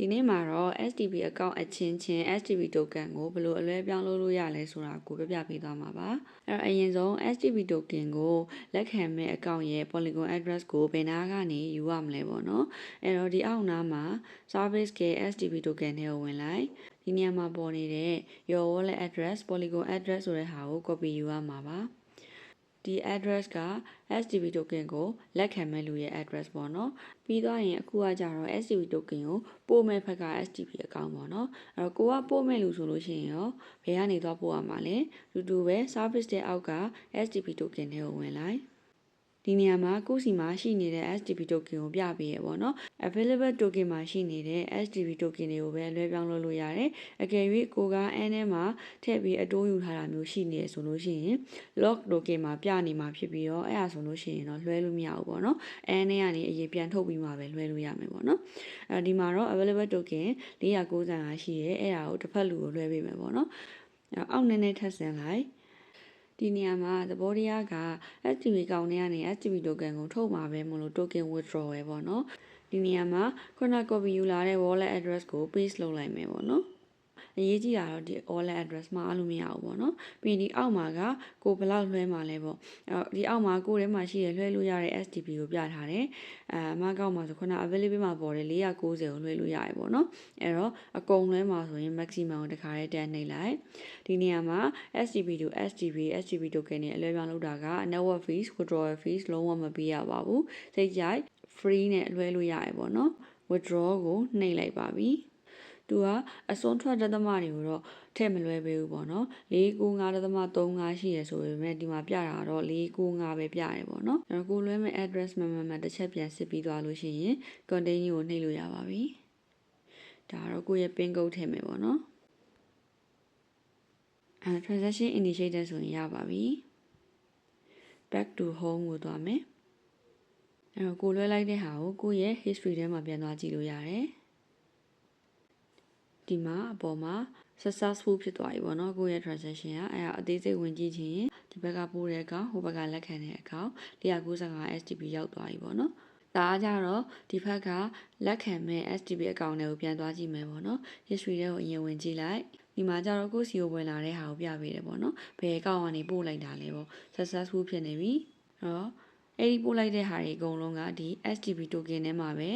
ဒီနေ့မှာတော့ STB account အချင်းချင်း STB token ကိုဘယ်လိုအလွဲပြောင်းလုပ်လို့ရလဲဆိုတာကိုပြပြပေးသွားမှာပါအဲ့တော့အရင်ဆုံး STB token ကိုလက်ခံမဲ့ account ရဲ့ Polygon address ကိုဘယ်နာကနေယူရမလဲပေါ့နော်အဲ့တော့ဒီအောက်နားမှာ service က STB token ထဲကိုဝင်လိုက်ဒီနေရာမှာပေါ်နေတဲ့ your wallet address Polygon address ဆိုတဲ့ဟာကို copy ယူရမှာပါ ဒီ address က STB token ကိုလက်ခံမဲ့လူရဲ့ address ပေါ့နော်ပြီးသွားရင်အခုကကြတော့ STB token ကိုပို့မဲ့ဘက်က STB account ပေါ့နော်အဲ့တော့ကိုကပို့မဲ့လူဆိုလို့ရှိရင်ရောဘယ်ကနေသွားပို့ရမှာလဲတူတူပဲ service တဲ့အောက်က STB token တွေကိုဝင်လိုက် ဒီနေရာမှာကိုယ့်စီမှာရှိနေတဲ့ STB token ကိုပြပေးရပေါ့နော် available token မှာရှိနေတဲ့ STB token တွေကိုပဲလွှဲပြောင်းလုပ်လို့ရတယ်အကယ်၍ကိုက N ထဲမှာထည့်ပြီးအတိုးယူထားတာမျိုးရှိနေဆိုလို့ရှိရင် log token မှာပြနေမှာဖြစ်ပြီးတော့အဲ့ဒါဆိုလို့ရှိရင်တော့လွှဲလို့မရဘူးပေါ့နော် N ထဲကနေအရင်ပြန်ထုတ်ပြီးမှပဲလွှဲလို့ရမယ်ပေါ့နော်အဲဒီမှာတော့ available token 495ရှိရဲအဲ့ဒါကိုတစ်ဖက်လူကိုလွှဲပေးမယ်ပေါ့နော်အဲ့အောက်နည်းနည်းထပ်ဆင်လိုက် ဒီနေရာမှာသဘောတရားက STB ကောင်ထဲကနေ STB token ကိုထုတ်မှာပဲမလို့ token withdraw ပဲပေါ့နော်ဒီနေရာမှာခုန copy ယူလာတဲ့ wallet address ကို paste လုပ်လိုက်မယ်ပေါ့နော် အရေးကြီးတာတော့ဒီ wallet address မှာအားလို့မရဘူးပေါ့နော်ပြီးဒီအောက်မှာကကိုဘယ်လောက်လွှဲမှာလဲပေါ့အဲ့ဒီအောက်မှာကိုထဲမှာရှိရလွှဲလို့ရတဲ့ STP ကိုပြထားတယ်အဲအမကောက်မှာဆိုခုန available မှာပေါ်တယ်490ကိုလွှဲလို့ရတယ်ပေါ့နော်အဲ့တော့အကုန်လွှဲမှာဆိုရင် maximum ကိုတစ်ခါတည်းတန်းနှိပ်လိုက်ဒီနေရာမှာ STP to STP STP token နဲ့အလွှဲပြောင်းလုပ်တာက network fees withdrawal fees လုံးဝမပေးရပါဘူးစိတ်ကြိုက် free နဲ့လွှဲလို့ရတယ်ပေါ့နော် withdraw ကိုနှိပ်လိုက်ပါပြီ သူကအစွန်းထွက်ဒသမတွေကိုတော့ထည့်မလွဲပေးဘူးပေါ့နော်495ဒသမ35ရှိရဆိုပေမဲ့ဒီမှာပြတာတော့495ပဲပြရတယ်ပေါ့နော်အဲ့တော့ကိုလွဲမဲ့ address မှန်မှန်မှန်တစ်ချက်ပြန်စစ်ပြီးသွားလို့ရှိရင် continue ကိုနှိပ်လို့ရပါပြီဒါတော့ကိုယ့်ရဲ့ pin code ထည့်မယ်ပေါ့နော်အဲ transaction initiated ဆိုရင်ရပါပြီ back to home ကိုသွားမယ်အဲ့တော့ကိုလွှဲလိုက်တဲ့ဟာကိုကိုယ့်ရဲ့ history ထဲမှာပြန်သွားကြည့်လို့ရတယ် ဒီမှာအပေါ်မှာ successful ဖြစ်သွားပြီပေါ့နော်ကိုယ့်ရဲ့ transaction ကအဲ့ဒါအသေးစိတ်ဝင်ကြည့်ချင်ဒီဘက်ကပို့တဲ့ account ဟိုဘက်ကလက်ခံတဲ့ account 495 STP ရောက်သွားပြီပေါ့နော်ဒါအားကြတော့ဒီဘက်ကလက်ခံမဲ့ STP account တွေကိုပြန်သွားကြည့်မယ်ပေါ့နော် history တွေကိုအရင်ဝင်ကြည့်လိုက်ဒီမှာကျတော့ကိုယ့်စီကိုဝင်လာတဲ့ဟာကိုပြပေးတယ်ပေါ့နော်ဘယ် account ကနေပို့လိုက်တာလဲပေါ့ successful ဖြစ်နေပြီအဲ့တော့အဲ့ဒီပို့လိုက်တဲ့ဟာတွေအကုန်လုံးကဒီ STP token ထဲမှာပဲ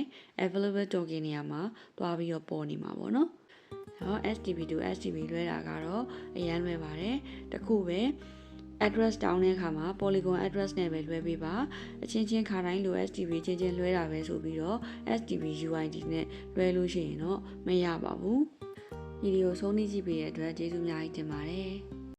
available token နေရာမှာတွားပြီးတော့ပေါ်နေမှာပေါ့နော်။ ဟော STP to STP လွှဲတာကတော့အရန်လွှဲပါတယ်။တခုပဲ address တောင်းတဲ့အခါမှာ polygon address နဲ့ပဲလွှဲပေးပါအချင်းချင်းခါတိုင်းလို STP ချင်းချင်းလွှဲတာပဲဆိုပြီးတော့ STP UID နဲ့လွှဲလို့ရှိရင်တော့မရပါဘူးဗီဒီယိုဆုံးနေကြည့်ပေးတဲ့အတွက်ကျေးဇူးအများကြီးတင်ပါတယ်